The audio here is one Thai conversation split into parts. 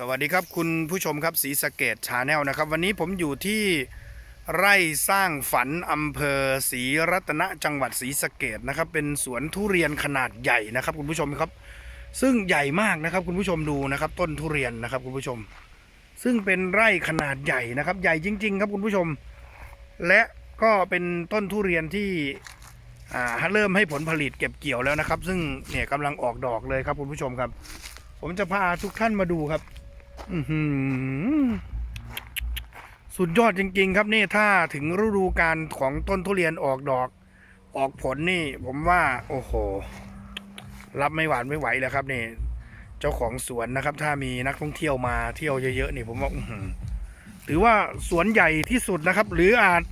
สวัสดีครับคุณผู้ชมครับสีสะเกตชาแนลนะครับ วันนี้ผมอยู่ที่ไร่สร้างฝันอำเภอศรีรัตนะจังหวัดศรีสะเกดนะครับ เป็นสวนทุเรียนขนาดใหญ่นะครับ คุณผู้ชมครับ ซึ่งใหญ่มากนะครับ คุณผู้ชมดูนะครับ ต้นทุเรียนนะครับ คุณผู้ชม ซึ่งเป็นไร่ขนาดใหญ่นะครับ ใหญ่จริง ๆ ครับคุณผู้ชม และก็เป็นต้นทุเรียนที่อ่าเริ่มให้ผลผลิตเก็บเกี่ยวแล้วนะครับ ซึ่งเนี่ยกำลังออกดอกเลยครับคุณผู้ชมครับ ผมจะพาทุกท่านมาดูครับ สุดยอดจริง ๆ ครับนี่ถ้าถึงฤดูการของต้นทุเรียนออกดอก ออกผลนี่ ผมว่า โอ้โห รับไม่หวานไม่ไหวแล้วครับนี่ เจ้าของสวนนะครับ ถ้ามีนักท่องเที่ยวมาเที่ยวเยอะๆนี่ผมว่าถือว่าสวนใหญ่ที่สุดนะครับ หรืออาจ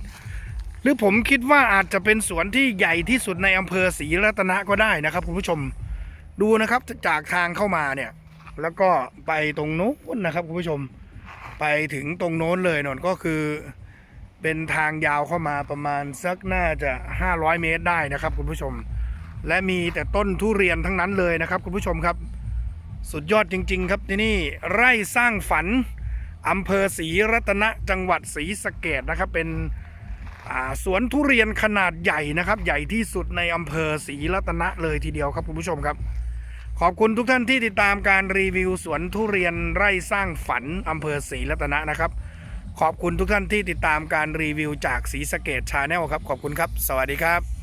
หรือผมคิดว่าอาจจะเป็นสวนที่ใหญ่ที่สุดในอำเภอศรีรัตนะก็ได้นะครับคุณผู้ชมดูนะครับจากทางเข้ามาเนี่ย แล้วก็ไปตรงโน้นนะครับคุณผู้ชมไปถึงตรงโน้นเลยนนก็คือ เป็นทางยาวเข้ามาประมาณสักน่าจะ 500 เมตรได้นะครับคุณผู้ชม และมีแต่ต้นทุเรียนทั้งนั้นเลยนะครับคุณผู้ชมครับ สุดยอดจริง ๆ ครับที่นี่ไร่สร้างฝันอำเภอศรีรัตนะจังหวัดศรีสะเกดนะครับเป็นสวนทุเรียนขนาดใหญ่นะครับ ใหญ่ที่สุดในอำเภอศรีรัตนะเลยทีเดียวครับคุณผู้ชมครับ ขอบคุณทุกท่านที่ติดตามการรีวิวสวนทุเรียนไร่สร้างฝันอำเภอศรีรัตนะนะครับ ขอบคุณทุกท่านที่ติดตามการรีวิวจากศรีสะเกดชาแนลครับ ขอบคุณครับ สวัสดีครับ